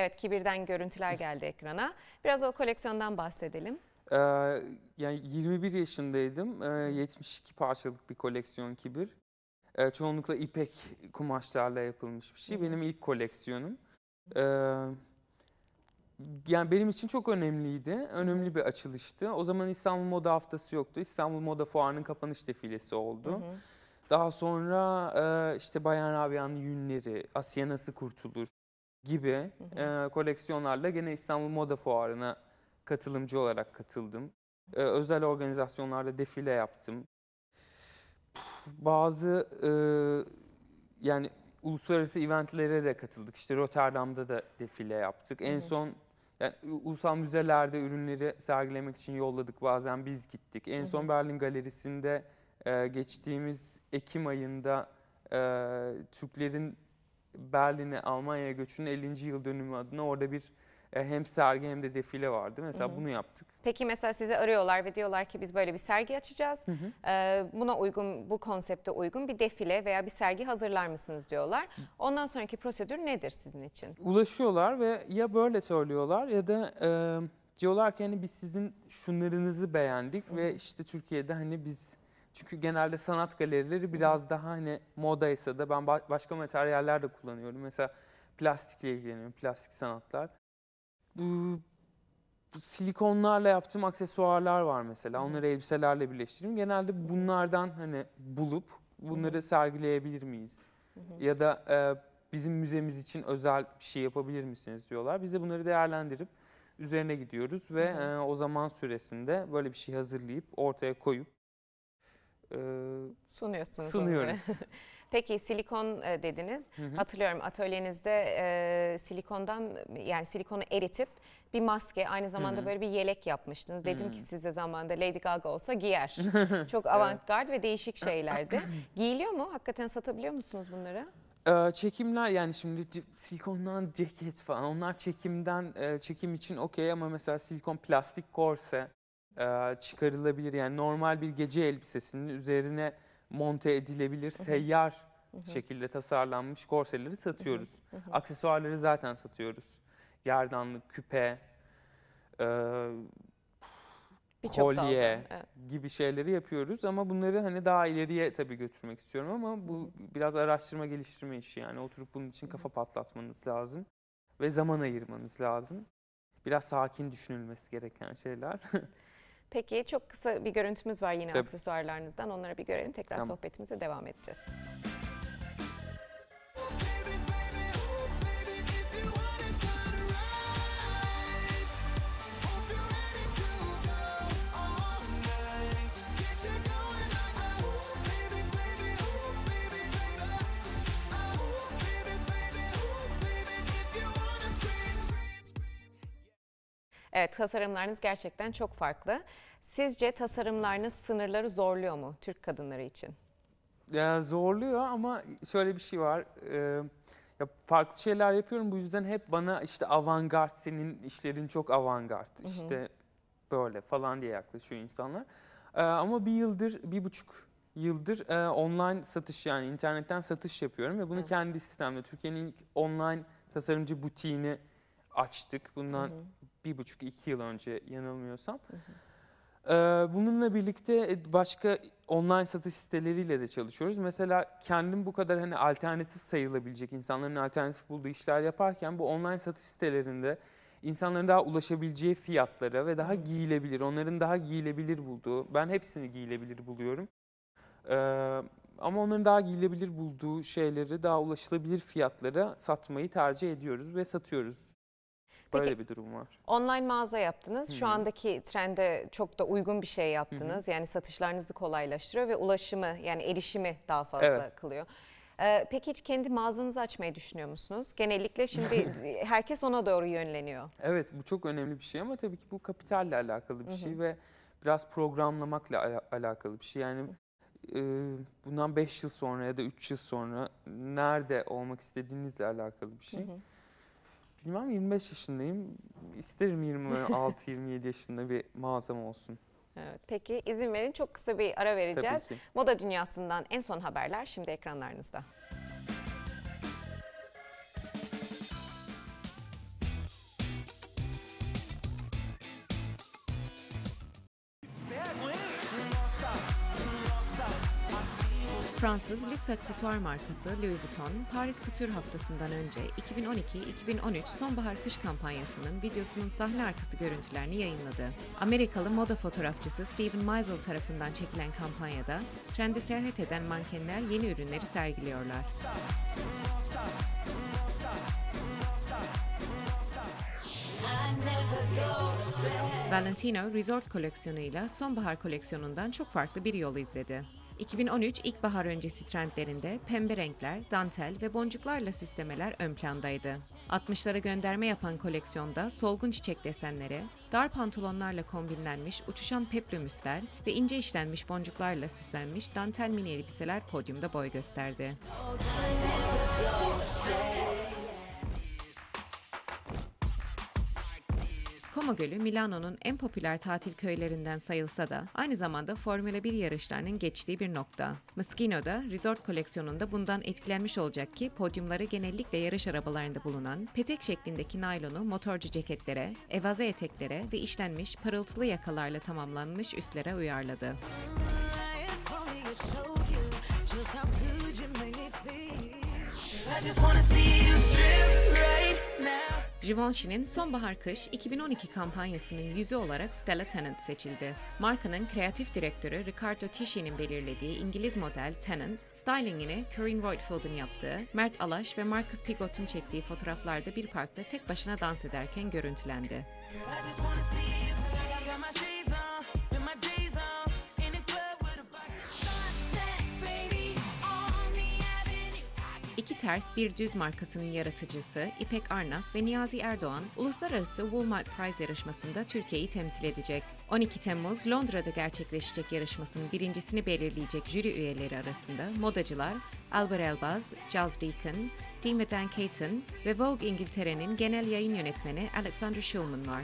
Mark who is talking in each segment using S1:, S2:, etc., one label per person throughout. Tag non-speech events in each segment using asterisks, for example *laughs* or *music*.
S1: Evet Kibir'den görüntüler geldi ekrana. Biraz o koleksiyondan bahsedelim.
S2: Ee, yani 21 yaşındaydım. Ee, 72 parçalık bir koleksiyon kibir. Ee, çoğunlukla ipek kumaşlarla yapılmış bir şey.
S1: Hı.
S2: Benim ilk koleksiyonum. Ee, yani benim için çok önemliydi. Önemli bir açılıştı. O zaman İstanbul Moda Haftası yoktu. İstanbul Moda Fuarı'nın kapanış defilesi oldu.
S1: Hı hı.
S2: Daha sonra e, işte Bayan Rabia'nın yünleri, Asya Nasıl Kurtulur gibi e, koleksiyonlarla gene İstanbul Moda Fuarı'na katılımcı olarak katıldım. E, özel organizasyonlarda defile yaptım. Bazı e, yani uluslararası eventlere de katıldık. İşte Rotterdam'da da defile yaptık. En son yani ulusal müzelerde ürünleri sergilemek için yolladık. Bazen biz gittik. En son. Berlin Galerisi'nde e, geçtiğimiz Ekim ayında e, Türklerin Berlin'e Almanya'ya göçünün 50. yıl dönümü adına orada bir e, hem sergi hem de defile vardı. Mesela
S1: Hı hı.
S2: bunu yaptık.
S1: Peki mesela sizi arıyorlar ve diyorlar ki biz böyle bir sergi açacağız. Ee, buna uygun, bu konsepte uygun bir defile veya bir sergi hazırlar mısınız diyorlar. Ondan sonraki prosedür nedir sizin için?
S2: Ulaşıyorlar ve ya böyle söylüyorlar ya da e, diyorlar ki hani biz sizin şunlarınızı beğendik
S1: Hı
S2: ve
S1: hı.
S2: işte Türkiye'de hani biz çünkü genelde sanat galerileri biraz daha hani modaysa da ben ba- başka materyaller de kullanıyorum. Mesela plastikle ilgileniyorum, plastik sanatlar. Bu, silikonlarla yaptığım aksesuarlar var mesela.
S1: Hı hı.
S2: Onları elbiselerle birleştiriyorum. Genelde bunlardan hani bulup bunları sergileyebilir miyiz?
S1: Hı hı.
S2: ya da e, bizim müzemiz için özel bir şey yapabilir misiniz diyorlar. Biz de bunları değerlendirip üzerine gidiyoruz ve
S1: Hı hı.
S2: e, o zaman süresinde böyle bir şey hazırlayıp ortaya koyup
S1: Sunuyorsunuz
S2: sunuyoruz. *laughs*
S1: Peki silikon dediniz.
S2: Hı hı.
S1: Hatırlıyorum atölyenizde e, silikondan yani silikonu eritip bir maske aynı zamanda
S2: Hı hı.
S1: böyle bir yelek yapmıştınız. Dedim
S2: Hı.
S1: ki size zamanında Lady Gaga olsa giyer. *laughs* Çok avantgard ve değişik şeylerdi. Giyiliyor mu? Hakikaten satabiliyor musunuz bunları?
S2: Çekimler yani şimdi silikondan ceket falan onlar çekimden e, çekim için okey ama mesela silikon plastik korse e, çıkarılabilir. Yani normal bir gece elbisesinin üzerine monte edilebilir seyyar şekilde tasarlanmış korseleri satıyoruz. Aksesuarları zaten satıyoruz. Gerdanlık, küpe, e, kolye
S1: evet.
S2: gibi şeyleri yapıyoruz ama bunları hani daha ileriye tabii götürmek istiyorum ama bu biraz araştırma geliştirme işi yani oturup bunun için kafa patlatmanız lazım ve zaman ayırmanız lazım. Biraz sakin düşünülmesi gereken şeyler. *laughs*
S1: Peki çok kısa bir görüntümüz var yine
S2: Tabii.
S1: aksesuarlarınızdan. Onları bir görelim. Tekrar
S2: Tamam.
S1: sohbetimize devam edeceğiz. Evet tasarımlarınız gerçekten çok farklı. Sizce tasarımlarınız sınırları zorluyor mu Türk kadınları için?
S2: Ya zorluyor ama şöyle bir şey var. e, ya farklı şeyler yapıyorum bu yüzden hep bana işte avantgard senin işlerin çok avantgard
S1: hı.
S2: işte böyle falan diye yaklaşıyor insanlar. E, ama bir yıldır bir buçuk yıldır e, online satış yani internetten satış yapıyorum ve bunu
S1: Evet.
S2: kendi sistemde Türkiye'nin ilk online tasarımcı butiğini açtık. Bundan
S1: Hı hı.
S2: Bir buçuk iki yıl önce yanılmıyorsam.
S1: Hı hı.
S2: Bununla birlikte başka online satış siteleriyle de çalışıyoruz. Mesela kendim bu kadar hani alternatif sayılabilecek insanların alternatif bulduğu işler yaparken bu online satış sitelerinde insanların daha ulaşabileceği fiyatlara ve daha giyilebilir, onların daha giyilebilir bulduğu, ben hepsini giyilebilir buluyorum. Ama onların daha giyilebilir bulduğu şeyleri daha ulaşılabilir fiyatlara satmayı tercih ediyoruz ve satıyoruz.
S1: Peki,
S2: Böyle bir durum var.
S1: Online mağaza yaptınız.
S2: Hı
S1: Şu
S2: hı.
S1: andaki trende çok da uygun bir şey yaptınız. Yani satışlarınızı kolaylaştırıyor ve ulaşımı yani erişimi daha fazla
S2: Evet.
S1: kılıyor. Ee, peki hiç kendi mağazanızı açmayı düşünüyor musunuz? Genellikle şimdi *laughs* herkes ona doğru yönleniyor.
S2: Evet bu çok önemli bir şey ama tabii ki bu kapitalle alakalı bir
S1: Hı hı.
S2: şey ve biraz programlamakla ala- alakalı bir şey. Yani e, bundan 5 yıl sonra ya da 3 yıl sonra nerede olmak istediğinizle alakalı bir şey.
S1: Hı hı.
S2: Bilmem 25 yaşındayım. İsterim 26-27 *laughs* yaşında bir mağazam olsun.
S1: Evet, peki izin verin çok kısa bir ara vereceğiz. Moda dünyasından en son haberler şimdi ekranlarınızda. Fransız lüks aksesuar markası Louis Vuitton, Paris Couture haftasından önce 2012-2013 sonbahar kış kampanyasının videosunun sahne arkası görüntülerini yayınladı. Amerikalı moda fotoğrafçısı Steven Meisel tarafından çekilen kampanyada trendi seyahat eden mankenler yeni ürünleri sergiliyorlar. Valentino Resort koleksiyonuyla sonbahar koleksiyonundan çok farklı bir yol izledi. 2013 ilkbahar öncesi trendlerinde pembe renkler, dantel ve boncuklarla süslemeler ön plandaydı. 60'lara gönderme yapan koleksiyonda solgun çiçek desenleri, dar pantolonlarla kombinlenmiş uçuşan peplümüsler ve ince işlenmiş boncuklarla süslenmiş dantel mini elbiseler podyumda boy gösterdi. Como Gölü Milano'nun en popüler tatil köylerinden sayılsa da aynı zamanda Formula 1 yarışlarının geçtiği bir nokta. Moschino'da resort koleksiyonunda bundan etkilenmiş olacak ki podyumları genellikle yarış arabalarında bulunan petek şeklindeki naylonu motorcu ceketlere, evaze eteklere ve işlenmiş parıltılı yakalarla tamamlanmış üstlere uyarladı.
S3: I just wanna see you strip.
S1: Givenchy'nin sonbahar kış 2012 kampanyasının yüzü olarak Stella Tennant seçildi. Markanın kreatif direktörü Riccardo Tisci'nin belirlediği İngiliz model Tennant, stylingini Corinne Royfield yaptığı, Mert Alaş ve Marcus Pigot'un çektiği fotoğraflarda bir parkta tek başına dans ederken görüntülendi.
S3: I just wanna see you.
S1: İki Ters Bir Düz markasının yaratıcısı İpek Arnas ve Niyazi Erdoğan, Uluslararası Walmart Prize yarışmasında Türkiye'yi temsil edecek. 12 Temmuz Londra'da gerçekleşecek yarışmasının birincisini belirleyecek jüri üyeleri arasında modacılar Albert Elbaz, Giles Deacon, ve Dan Caton ve Vogue İngiltere'nin genel yayın yönetmeni Alexander Schulman var.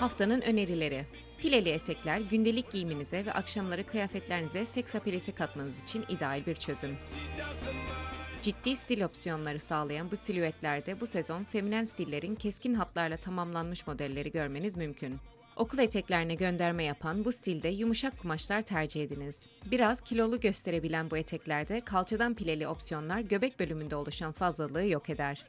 S1: Haftanın önerileri. Pileli etekler gündelik giyiminize ve akşamları kıyafetlerinize seks apeliti katmanız için ideal bir çözüm. Ciddi stil opsiyonları sağlayan bu silüetlerde bu sezon feminen stillerin keskin hatlarla tamamlanmış modelleri görmeniz mümkün. Okul eteklerine gönderme yapan bu stilde yumuşak kumaşlar tercih ediniz. Biraz kilolu gösterebilen bu eteklerde kalçadan pileli opsiyonlar göbek bölümünde oluşan fazlalığı yok eder.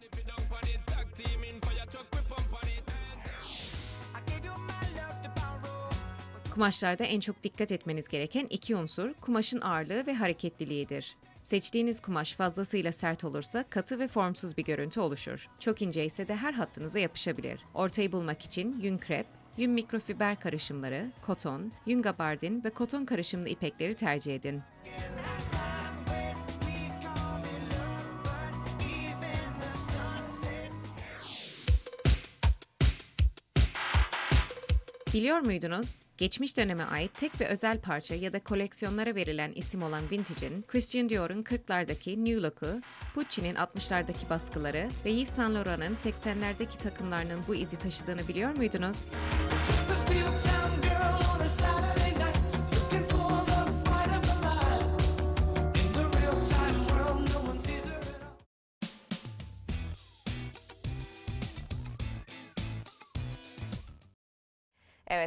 S1: Kumaşlarda en çok dikkat etmeniz gereken iki unsur kumaşın ağırlığı ve hareketliliğidir. Seçtiğiniz kumaş fazlasıyla sert olursa katı ve formsuz bir görüntü oluşur. Çok ince ise de her hattınıza yapışabilir. Ortayı bulmak için yün krep, yün mikrofiber karışımları, koton, yün gabardin ve koton karışımlı ipekleri tercih edin. Biliyor muydunuz? Geçmiş döneme ait tek bir özel parça ya da koleksiyonlara verilen isim olan Vintage'in, Christian Dior'un 40'lardaki New Look'u, Pucci'nin 60'lardaki baskıları ve Yves Saint Laurent'ın 80'lerdeki takımlarının bu izi taşıdığını biliyor muydunuz?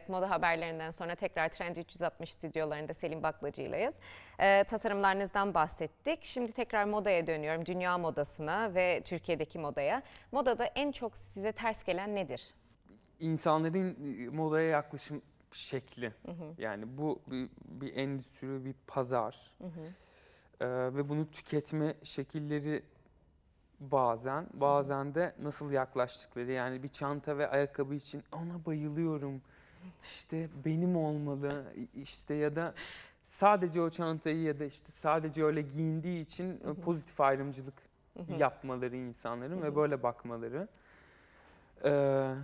S4: Evet, moda haberlerinden sonra tekrar Trend 360 stüdyolarında Selim Baklacı'ylayız. Ee, tasarımlarınızdan bahsettik. Şimdi tekrar modaya dönüyorum. Dünya modasına ve Türkiye'deki modaya. Modada en çok size ters gelen nedir?
S2: insanların e, modaya yaklaşım şekli. Yani bu bir, bir endüstri, bir pazar. Ee, ve bunu tüketme şekilleri bazen, bazen de nasıl yaklaştıkları. Yani bir çanta ve ayakkabı için ona bayılıyorum. İşte benim olmalı. işte ya da sadece o çantayı ya da işte sadece öyle giyindiği için e, pozitif ayrımcılık yapmaları insanların ve böyle bakmaları. Ee,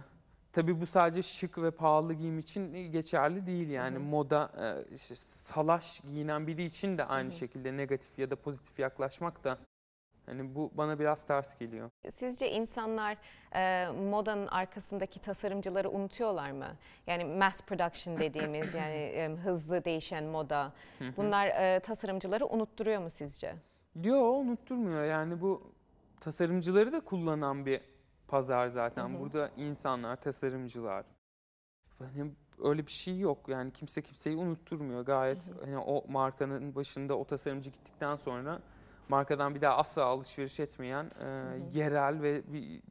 S2: tabii bu sadece şık ve pahalı giyim için geçerli değil yani. moda e, işte salaş giyinen biri için de aynı şekilde negatif ya da pozitif yaklaşmak da hani bu bana biraz ters geliyor.
S4: Sizce insanlar e, modanın arkasındaki tasarımcıları unutuyorlar mı? Yani mass production dediğimiz yani *clears throat* e, hızlı değişen moda. Bunlar e, tasarımcıları unutturuyor mu sizce?
S2: Yo unutturmuyor yani bu tasarımcıları da kullanan bir pazar zaten.
S1: Hı hı.
S2: Burada insanlar, tasarımcılar. Hani öyle bir şey yok. Yani kimse kimseyi unutturmuyor. Gayet hani o markanın başında o tasarımcı gittikten sonra markadan bir daha asla alışveriş etmeyen e, yerel ve bir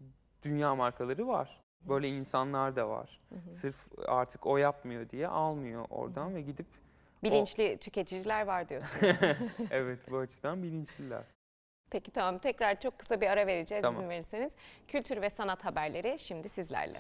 S2: dünya markaları var. Böyle insanlar da var. Sırf artık o yapmıyor diye almıyor oradan ve gidip
S1: Bilinçli tüketiciler var diyorsunuz. *laughs*
S2: evet bu açıdan bilinçliler.
S1: Peki tamam tekrar çok kısa bir ara vereceğiz
S2: Tamam.
S1: izin verirseniz. Kültür ve sanat haberleri şimdi sizlerle.